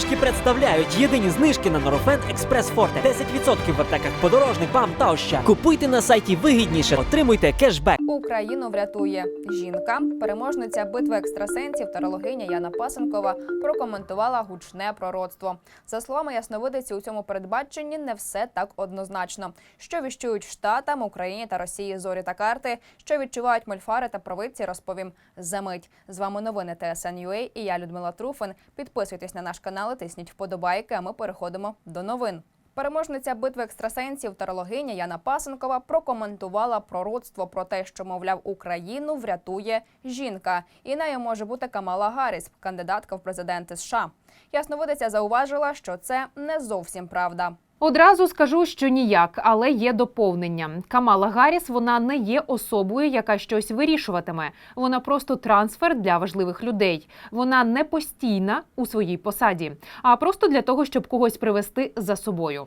знижки представляють єдині знижки на Норофен Експрес Форте. 10% в аптеках подорожник, вам та оща. Купуйте на сайті вигідніше, отримуйте кешбек. Україну врятує жінка. Переможниця битви екстрасенсів тарологиня Яна Пасенкова прокоментувала гучне пророцтво. За словами ясновидиці, у цьому передбаченні не все так однозначно. Що віщують штатам, Україні та Росії зорі та карти, що відчувають мольфари та провидці, розповім за мить. З вами новини ТСН.UA і я Людмила Труфин. Підписуйтесь на наш канал, і тисніть вподобайки. А ми переходимо до новин. Переможниця битви екстрасенсів тарологиня Яна Пасенкова прокоментувала пророцтво про те, що мовляв Україну врятує жінка, і нею може бути Камала Гарріс, кандидатка в президенти США. Ясновидиця зауважила, що це не зовсім правда. Одразу скажу, що ніяк, але є доповнення. Камала Гарріс вона не є особою, яка щось вирішуватиме. Вона просто трансфер для важливих людей. Вона не постійна у своїй посаді, а просто для того, щоб когось привести за собою.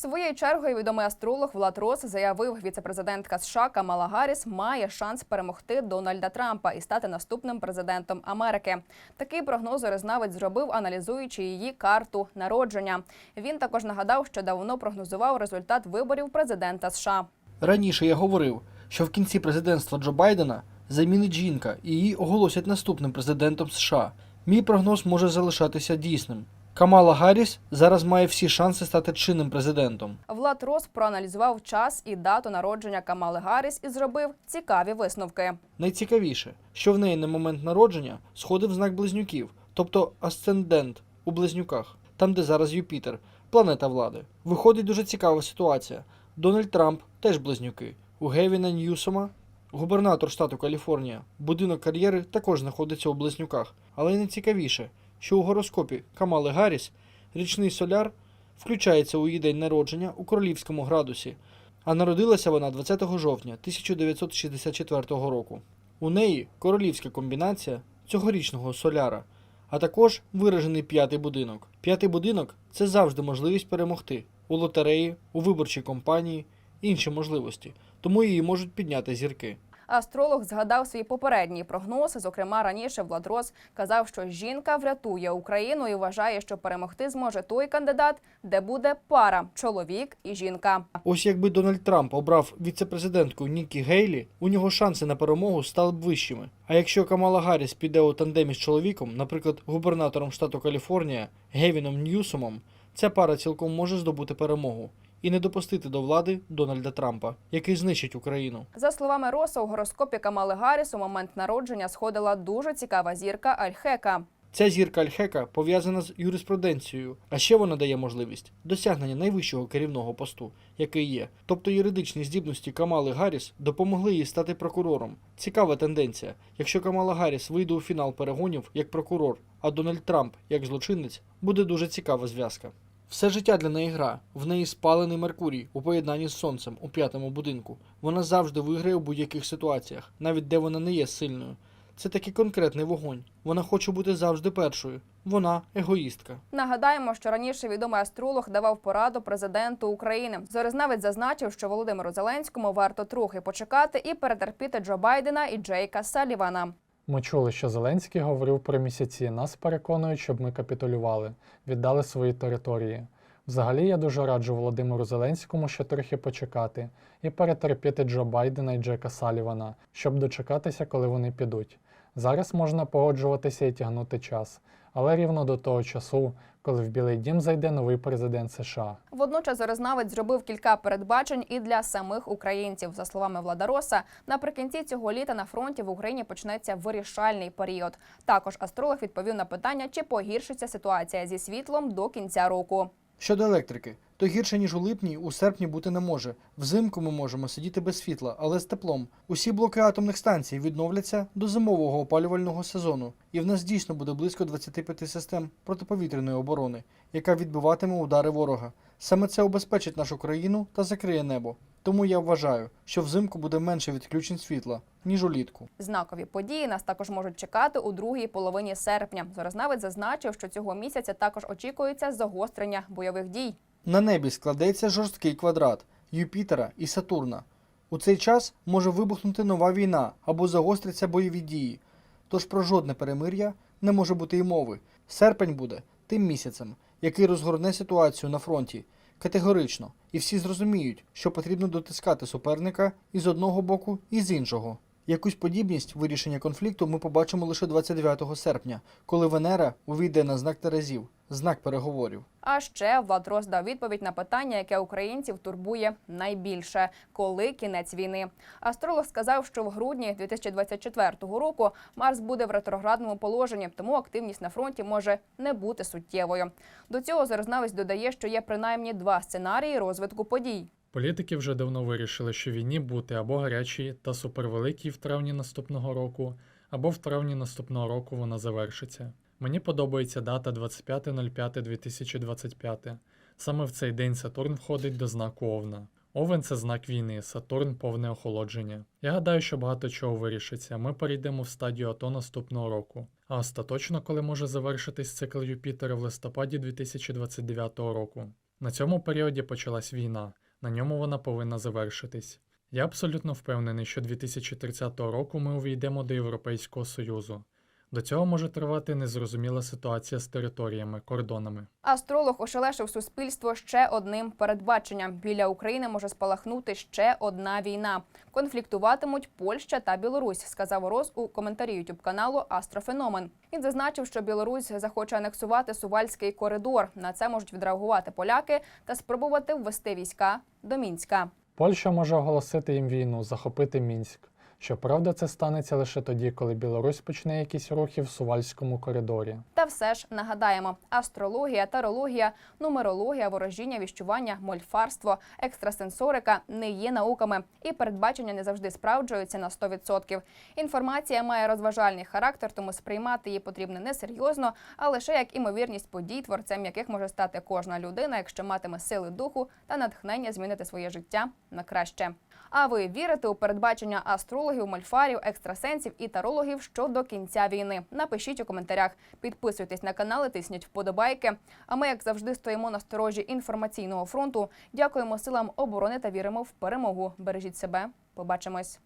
Своєю чергою відомий астролог Влад Рос заявив, віцепрезидентка США Камала Гарріс має шанс перемогти Дональда Трампа і стати наступним президентом Америки. Такий прогнозорезнавець зробив, аналізуючи її карту народження. Він також нагадав, що давно прогнозував результат виборів президента США. Раніше я говорив, що в кінці президентства Джо Байдена замінить жінка і її оголосять наступним президентом США. Мій прогноз може залишатися дійсним. Камала Гарріс зараз має всі шанси стати чинним президентом. Влад Рос проаналізував час і дату народження Камали Гарріс і зробив цікаві висновки. Найцікавіше, що в неї на момент народження сходив знак близнюків, тобто асцендент у близнюках, там де зараз Юпітер, планета влади. Виходить дуже цікава ситуація. Дональд Трамп теж близнюки. У Гевіна Ньюсома, губернатор штату Каліфорнія, будинок кар'єри також знаходиться у близнюках. Але й найцікавіше, що у гороскопі Камали Гарріс річний соляр включається у її день народження у королівському градусі, а народилася вона 20 жовтня 1964 року. У неї королівська комбінація цьогорічного соляра, а також виражений п'ятий будинок. П'ятий будинок це завжди можливість перемогти у лотереї, у виборчій кампанії, інші можливості, тому її можуть підняти зірки. Астролог згадав свій попередній прогноз. Зокрема, раніше Влад Рос казав, що жінка врятує Україну і вважає, що перемогти зможе той кандидат, де буде пара чоловік і жінка. Ось якби Дональд Трамп обрав віцепрезидентку Нікі Гейлі, у нього шанси на перемогу стали б вищими. А якщо Камала Гарріс піде у тандемі з чоловіком, наприклад, губернатором штату Каліфорнія Гевіном Ньюсомом, ця пара цілком може здобути перемогу і не допустити до влади Дональда Трампа, який знищить Україну. За словами Роса, у гороскопі Камали Гарріс у момент народження сходила дуже цікава зірка Альхека. Ця зірка Альхека пов'язана з юриспруденцією, а ще вона дає можливість досягнення найвищого керівного посту, який є. Тобто юридичні здібності Камали Гарріс допомогли їй стати прокурором. Цікава тенденція. Якщо Камала Гарріс вийде у фінал перегонів як прокурор, а Дональд Трамп як злочинець, буде дуже цікава зв'язка. Все життя для неї гра. В неї спалений Меркурій у поєднанні з сонцем у п'ятому будинку. Вона завжди виграє у будь-яких ситуаціях, навіть де вона не є сильною. Це такий конкретний вогонь. Вона хоче бути завжди першою. Вона егоїстка. Нагадаємо, що раніше відомий астролог давав пораду президенту України. Зоризнавець зазначив, що Володимиру Зеленському варто трохи почекати і перетерпіти Джо Байдена і Джейка Салівана. Ми чули, що Зеленський говорив про місяці. Нас переконують, щоб ми капітулювали, віддали свої території. Взагалі, я дуже раджу Володимиру Зеленському ще трохи почекати і перетерпіти Джо Байдена і Джека Салівана, щоб дочекатися, коли вони підуть. Зараз можна погоджуватися і тягнути час, але рівно до того часу, коли в Білий Дім зайде новий президент США. Водночас зоризнавець зробив кілька передбачень і для самих українців. За словами Владароса, наприкінці цього літа на фронті в Україні почнеться вирішальний період. Також астролог відповів на питання, чи погіршиться ситуація зі світлом до кінця року. Щодо електрики, то гірше ніж у липні, у серпні бути не може. Взимку ми можемо сидіти без світла, але з теплом. Усі блоки атомних станцій відновляться до зимового опалювального сезону, і в нас дійсно буде близько 25 систем протиповітряної оборони, яка відбиватиме удари ворога. Саме це обезпечить нашу країну та закриє небо. Тому я вважаю, що взимку буде менше відключень світла, ніж улітку. Знакові події нас також можуть чекати у другій половині серпня. Зоризнавець зазначив, що цього місяця також очікується загострення бойових дій. На небі складеться жорсткий квадрат Юпітера і Сатурна. У цей час може вибухнути нова війна або загостряться бойові дії. Тож про жодне перемир'я не може бути й мови. Серпень буде тим місяцем, який розгорне ситуацію на фронті категорично, і всі зрозуміють, що потрібно дотискати суперника і з одного боку, і з іншого. Якусь подібність вирішення конфлікту ми побачимо лише 29 серпня, коли Венера увійде на знак Терезів, знак переговорів. А ще Влад Рос відповідь на питання, яке українців турбує найбільше коли кінець війни. Астролог сказав, що в грудні 2024 року Марс буде в ретроградному положенні, тому активність на фронті може не бути суттєвою. До цього зарознавець додає, що є принаймні два сценарії розвитку подій. Політики вже давно вирішили, що війні бути або гарячій та супервеликій в травні наступного року, або в травні наступного року вона завершиться. Мені подобається дата 25.05.2025. Саме в цей день Сатурн входить до знаку Овна. Овен це знак війни, Сатурн повне охолодження. Я гадаю, що багато чого вирішиться. Ми перейдемо в стадію АТО наступного року. А остаточно, коли може завершитись цикл Юпітера в листопаді 2029 року. На цьому періоді почалась війна. На ньому вона повинна завершитись. Я абсолютно впевнений, що 2030 року ми увійдемо до Європейського Союзу. До цього може тривати незрозуміла ситуація з територіями, кордонами. Астролог ошелешив суспільство ще одним передбаченням. Біля України може спалахнути ще одна війна. Конфліктуватимуть Польща та Білорусь, сказав Рос у коментарі ютуб каналу Астрофеномен. Він зазначив, що Білорусь захоче анексувати Сувальський коридор. На це можуть відреагувати поляки та спробувати ввести війська до Мінська. Польща може оголосити їм війну, захопити Мінськ. Щоправда, це станеться лише тоді, коли Білорусь почне якісь рухи в Сувальському коридорі. Та все ж нагадаємо: астрологія, тарологія, нумерологія, ворожіння, віщування, мольфарство, екстрасенсорика не є науками, і передбачення не завжди справджуються на 100%. Інформація має розважальний характер, тому сприймати її потрібно не серйозно, а лише як імовірність подій, творцем яких може стати кожна людина, якщо матиме сили духу та натхнення змінити своє життя на краще. А ви вірите у передбачення астрологів, мольфарів, екстрасенсів і тарологів щодо кінця війни? Напишіть у коментарях. Підписуйтесь на канал, і тисніть вподобайки. А ми, як завжди, стоїмо на сторожі інформаційного фронту. Дякуємо силам оборони та віримо в перемогу. Бережіть себе. Побачимось.